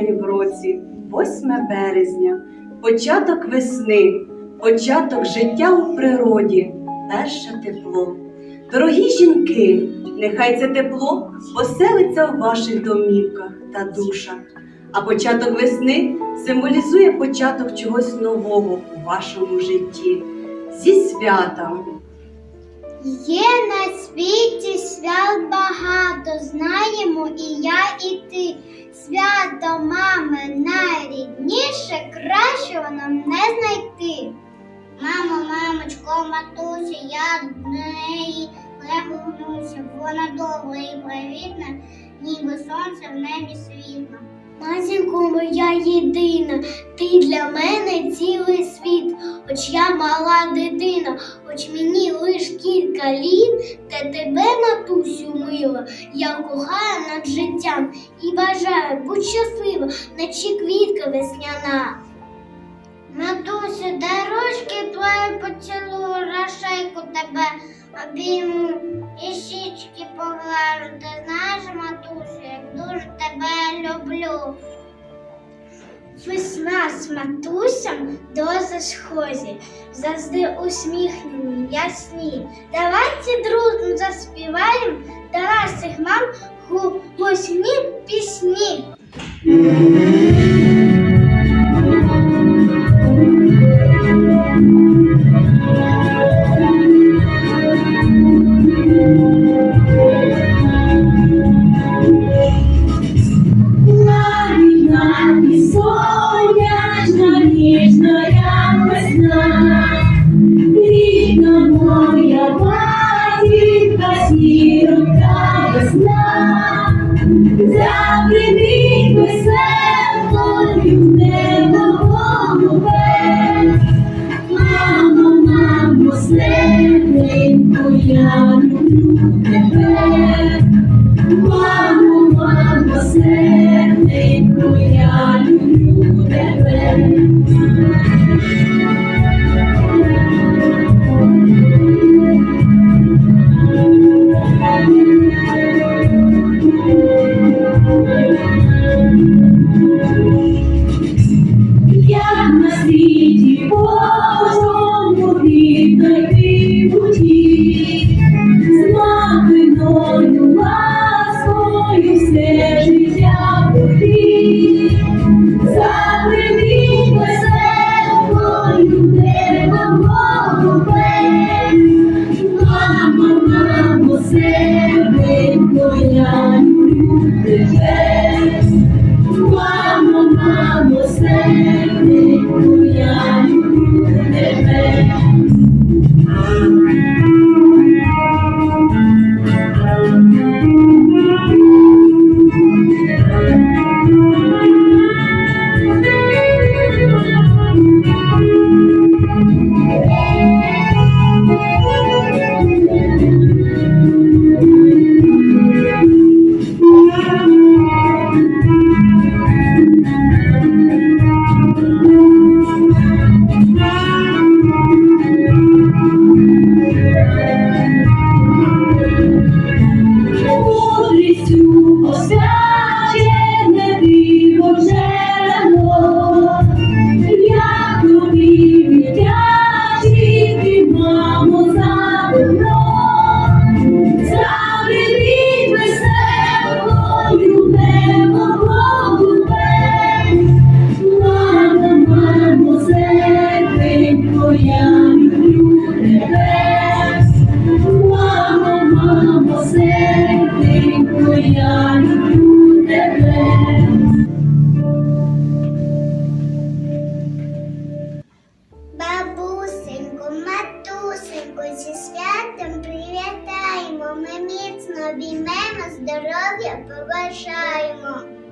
день в році, 8 березня, початок весни, початок життя у природі, перше тепло. Дорогі жінки, нехай це тепло поселиться в ваших домівках та душах, а початок весни символізує початок чогось нового у вашому житті. Зі святом! Є на світі свят багато, знаємо і я. Свято мами найрідніше, кращого нам не знайти. Мамо, мамочко, матусі, я до неї пригорнуся, вона добра і привітна, ніби сонце в небі світло. Матінко моя єдина, ти для мене цілий світ, хоч я мала дитина, хоч мені лиш кілька літ, та тебе, матусю, мила, я кохаю над життям і бажаю будь щаслива, наче квітка весняна. Матусю, дай ручки твої поцілую, рашейку тебе обійму і щічки поглажу. Ти знаєш, матусю, як дуже тебе люблю. Весна з матусям до схожі, завжди усміхнені, ясні. Давайте дружно заспіваємо до наших мам гусні пісні. Сірока весна, запривіть здоров'я побажаємо.